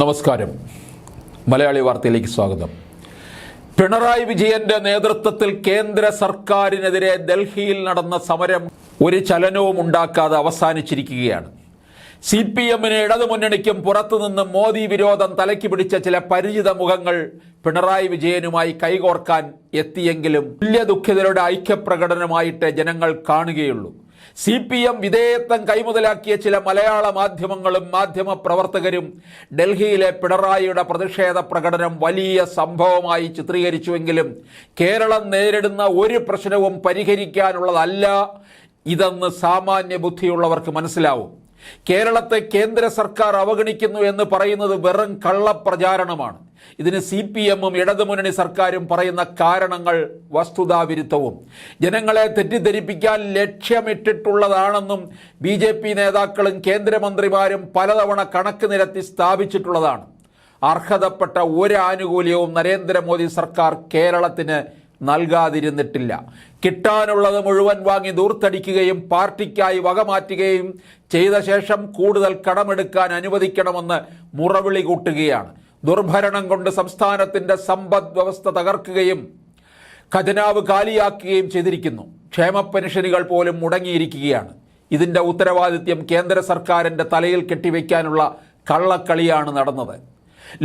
നമസ്കാരം. മലയാളി വാർത്തയിലേക്ക് സ്വാഗതം. പിണറായി വിജയന്റെ നേതൃത്വത്തിൽ കേന്ദ്ര സർക്കാരിനെതിരെ ഡൽഹിയിൽ നടന്ന സമരം ഒരു ചലനവും ഉണ്ടാക്കാതെ അവസാനിച്ചിരിക്കുകയാണ്. സി പി എമ്മിന് ഇടതുമുന്നണിക്കും പുറത്തുനിന്ന് മോദി വിരോധം തലയ്ക്ക് പിടിച്ച ചില പരിചിത മുഖങ്ങൾ പിണറായി വിജയനുമായി കൈകോർക്കാൻ എത്തിയെങ്കിലും തുല്യ ദുഃഖിതരുടെ ഐക്യപ്രകടനമായിട്ട് ജനങ്ങൾ കാണുകയുള്ളൂ. സി പി എം വിധേയത്വം കൈമുതലാക്കിയ ചില മലയാള മാധ്യമങ്ങളും മാധ്യമ പ്രവർത്തകരും ഡൽഹിയിലെ പിണറായിയുടെ പ്രതിഷേധ പ്രകടനം വലിയ സംഭവമായി ചിത്രീകരിച്ചുവെങ്കിലും കേരളം നേരിടുന്ന ഒരു പ്രശ്നവും പരിഹരിക്കാനുള്ളതല്ല ഇതെന്ന് സാമാന്യ ബുദ്ധിയുള്ളവർക്ക് മനസ്സിലാവും. കേരളത്തെ കേന്ദ്ര സർക്കാർ അവഗണിക്കുന്നു എന്ന് പറയുന്നത് വെറും കള്ളപ്രചാരണമാണ്. ഇതിന് സി പി എമ്മും ഇടതുമുന്നണി സർക്കാരും പറയുന്ന കാരണങ്ങൾ വസ്തുതാവിരുദ്ധവും. ജനങ്ങളെ തെറ്റിദ്ധരിപ്പിക്കാൻ ലക്ഷ്യമിട്ടിട്ടുള്ളതാണെന്നും ബി ജെ പി നേതാക്കളും കേന്ദ്രമന്ത്രിമാരും പലതവണ കണക്ക് നിരത്തി സ്ഥാപിച്ചിട്ടുള്ളതാണ്. അർഹതപ്പെട്ട ഒരു ആനുകൂല്യവും നരേന്ദ്രമോദി സർക്കാർ കേരളത്തിന് നൽകാതിരുന്നിട്ടില്ല. കിട്ടാനുള്ളത് മുഴുവൻ വാങ്ങി ദൂർത്തടിക്കുകയും പാർട്ടിക്കായി വകമാറ്റുകയും ചെയ്ത ശേഷം കൂടുതൽ കടമെടുക്കാൻ അനുവദിക്കണമെന്ന് മുറവിളി കൂട്ടുകയാണ്. ദുർഭരണം കൊണ്ട് സംസ്ഥാനത്തിന്റെ സമ്പദ് വ്യവസ്ഥ തകർക്കുകയും ഖജനാവ് കാലിയാക്കുകയും ചെയ്തിരിക്കുന്നു. ക്ഷേമ പെൻഷനുകൾ പോലും മുടങ്ങിയിരിക്കുകയാണ്. ഇതിന്റെ ഉത്തരവാദിത്യം കേന്ദ്ര സർക്കാരിന്റെ തലയിൽ കെട്ടിവെക്കാനുള്ള കള്ളക്കളിയാണ് നടന്നത്.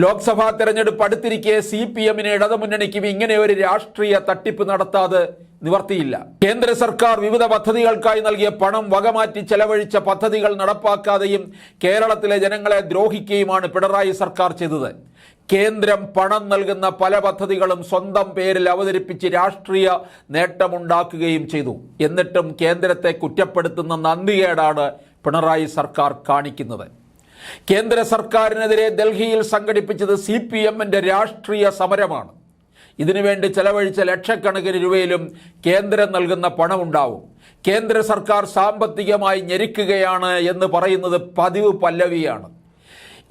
ലോക്സഭാ തെരഞ്ഞെടുപ്പ് അടുത്തിരിക്കെ സി പി എമ്മിന് ഇടതുമുന്നണിക്കും ഇങ്ങനെ ഒരു രാഷ്ട്രീയ തട്ടിപ്പ് നടത്താതെ നിവർത്തിയില്ല. കേന്ദ്ര സർക്കാർ വിവിധ പദ്ധതികൾക്കായി നൽകിയ പണം വകമാറ്റി ചെലവഴിച്ച പദ്ധതികൾ നടപ്പാക്കാതെയും കേരളത്തിലെ ജനങ്ങളെ ദ്രോഹിക്കുകയുമാണ് പിണറായി സർക്കാർ ചെയ്തത്. കേന്ദ്രം പണം നൽകുന്ന പല പദ്ധതികളും സ്വന്തം പേരിൽ അവതരിപ്പിച്ച് രാഷ്ട്രീയ നേട്ടമുണ്ടാക്കുകയും ചെയ്തു. എന്നിട്ടും കേന്ദ്രത്തെ കുറ്റപ്പെടുത്തുന്ന നന്ദികേടാണ് പിണറായി സർക്കാർ കാണിക്കുന്നത്. കേന്ദ്ര സർക്കാരിനെതിരെ ഡൽഹിയിൽ സംഘടിപ്പിച്ചത് സി പി എമ്മിന്റെ രാഷ്ട്രീയ സമരമാണ്. ഇതിനുവേണ്ടി ചെലവഴിച്ച ലക്ഷക്കണക്കിന് രൂപയിലും കേന്ദ്രം നൽകുന്ന പണമുണ്ടാവും. കേന്ദ്ര സർക്കാർ സാമ്പത്തികമായി ഞെരുക്കുകയാണ് എന്ന് പറയുന്നത് പതിവ് പല്ലവിയാണ്.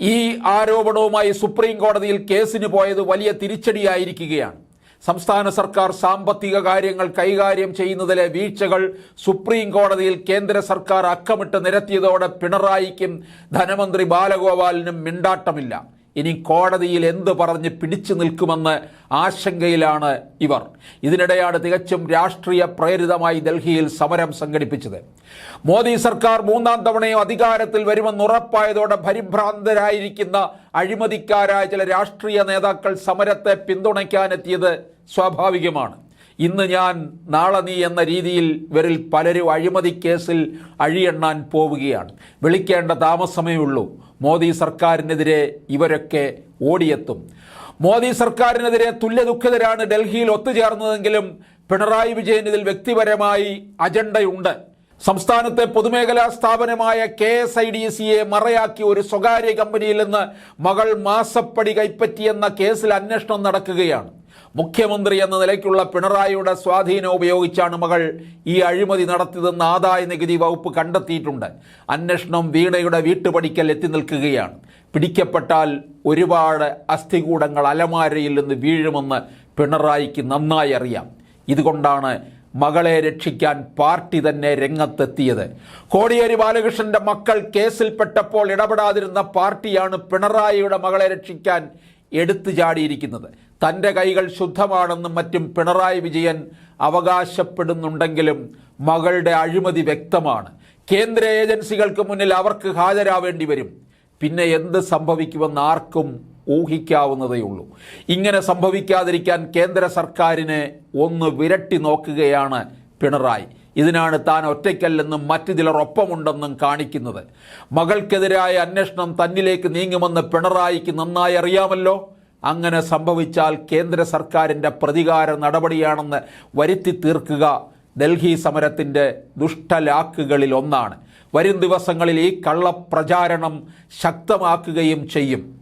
ഈ ആരോപണവുമായി സുപ്രീം കോടതിയിൽ കേസിന് പോയത് വലിയ തിരിച്ചടിയായിരിക്കുകയാണ്. സംസ്ഥാന സർക്കാർ സാമ്പത്തിക കാര്യങ്ങൾ കൈകാര്യം ചെയ്യുന്നതിലെ വീഴ്ചകൾ സുപ്രീം കോടതിയിൽ കേന്ദ്ര സർക്കാർ അക്കമിട്ട് നിരത്തിയതോടെ പിണറായിക്കും ധനമന്ത്രി ബാലഗോപാലിനും മിണ്ടാട്ടമില്ല. ഇനി കോടതിയിൽ എന്ത് പറഞ്ഞ് പിടിച്ചു നിൽക്കുമെന്ന് ആശങ്കയിലാണ് ഇവർ. ഇതിനിടെയാണ് തികച്ചും രാഷ്ട്രീയ പ്രേരിതമായി ഡൽഹിയിൽ സമരം സംഘടിപ്പിച്ചത്. മോദി സർക്കാർ മൂന്നാം തവണയും അധികാരത്തിൽ വരുമെന്ന് ഉറപ്പായതോടെ പരിഭ്രാന്തരായിരിക്കുന്ന അഴിമതിക്കാരായ ചില രാഷ്ട്രീയ നേതാക്കൾ സമരത്തെ പിന്തുണയ്ക്കാനെത്തിയത് സ്വാഭാവികമാണ്. ഇന്ന് ഞാൻ നാളെ നീ എന്ന രീതിയിൽ ഇവരിൽ പലരും അഴിമതി കേസിൽ അഴിയെണ്ണാൻ പോവുകയാണ്. വിളിക്കേണ്ട താമസമേ ഉള്ളൂ മോദി സർക്കാരിനെതിരെ ഇവരൊക്കെ ഓടിയെത്തും. മോദി സർക്കാരിനെതിരെ തുല്യ ദുഃഖിതരാണ് ഡൽഹിയിൽ ഒത്തുചേർന്നതെങ്കിലും പിണറായി വിജയൻ ഇതിൽ വ്യക്തിപരമായി അജണ്ടയുണ്ട്. സംസ്ഥാനത്തെ പൊതുമേഖലാ സ്ഥാപനമായ കെ എസ് ഐ ഡി സിയെ മറയാക്കി ഒരു സ്വകാര്യ കമ്പനിയിൽ നിന്ന് മകൾ മാസപ്പടി കൈപ്പറ്റിയെന്ന കേസിൽ അന്വേഷണം നടക്കുകയാണ്. മുഖ്യമന്ത്രി എന്ന നിലയ്ക്കുള്ള പിണറായിയുടെ സ്വാധീനം ഉപയോഗിച്ചാണ് മകൾ ഈ അഴിമതി നടത്തിയതെന്ന് ആദായ നികുതി വകുപ്പ് കണ്ടെത്തിയിട്ടുണ്ട്. അന്വേഷണം വീണയുടെ വീട്ടുപടിക്കൽ എത്തി നിൽക്കുകയാണ്. പിടിക്കപ്പെട്ടാൽ ഒരുപാട് അസ്ഥികൂടങ്ങൾ അലമാരയിൽ നിന്ന് വീഴുമെന്ന് പിണറായിക്ക് നന്നായി അറിയാം. ഇതുകൊണ്ടാണ് മകളെ രക്ഷിക്കാൻ പാർട്ടി തന്നെ രംഗത്തെത്തിയത്. കോടിയേരി ബാലകൃഷ്ണന്റെ മക്കൾ കേസിൽപ്പെട്ടപ്പോൾ ഇടപെടാതിരുന്ന പാർട്ടിയാണ് പിണറായിയുടെ മകളെ രക്ഷിക്കാൻ എടുത്തു ചാടിയിരിക്കുന്നത്. തന്റെ കൈകൾ ശുദ്ധമാണെന്നും മറ്റും പിണറായി വിജയൻ അവകാശപ്പെടുന്നുണ്ടെങ്കിലും മകളുടെ അഴിമതി വ്യക്തമാണ്. കേന്ദ്ര ഏജൻസികൾക്ക് മുന്നിൽ അവർക്ക് ഹാജരാവേണ്ടി വരും. പിന്നെ എന്ത് സംഭവിക്കുമെന്ന് ആർക്കും ഊഹിക്കാവുന്നതേ ഉള്ളൂ. ഇങ്ങനെ സംഭവിക്കാതിരിക്കാൻ കേന്ദ്ര സർക്കാരിനെ ഒന്ന് വിരട്ടി നോക്കുകയാണ് പിണറായി. ഇതിനാണ് താൻ ഒറ്റയ്ക്കല്ലെന്നും മറ്റു ചിലർ ഒപ്പമുണ്ടെന്നും കാണിക്കുന്നത്. മകൾക്കെതിരായ അന്വേഷണം തന്നിലേക്ക് നീങ്ങുമെന്ന് പിണറായിക്ക് നന്നായി അറിയാമല്ലോ. അങ്ങനെ സംഭവിച്ചാൽ കേന്ദ്ര സർക്കാരിന്റെ പ്രതികാര നടപടിയാണെന്ന് വരുത്തി തീർക്കുക ഡൽഹി സമരത്തിന്റെ ദുഷ്ടലാക്കുകളിൽ ഒന്നാണ്. വരും ദിവസങ്ങളിൽ ഈ കള്ളപ്രചാരണം ശക്തമാക്കുകയും ചെയ്യും.